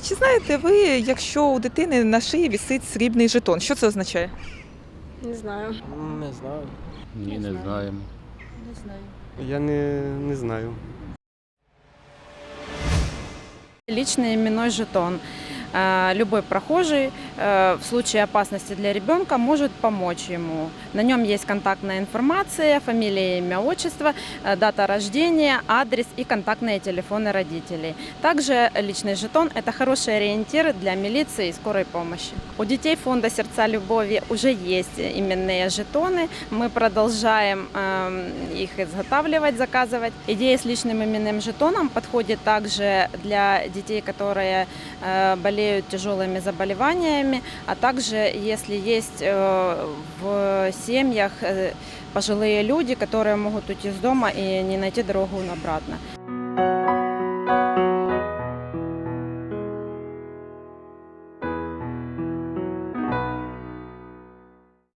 чи знаєте ви, якщо у дитини на шиї вісить срібний жетон, що це означає? Не знаю. Не знаю. Ні, не знаємо. Не знаю. Я не, не знаю. Личный именной жетон. Э, Любой прохожий э, в случае опасности для ребенка может помочь ему. На нем есть контактная информация, фамилия, имя, отчество, э, дата рождения, адрес и контактные телефоны родителей. Также личный жетон – это хороший ориентир для милиции и скорой помощи. У детей фонда «Сердца любови» уже есть именные жетоны. Мы продолжаем эм, их изготавливать, заказывать. Идея с личным именным жетоном подходит также для детей, которые э, болеют тяжелыми заболеваниями, а также если есть э, в семьях э, пожилые люди, которые могут уйти с дома и не найти дорогу обратно.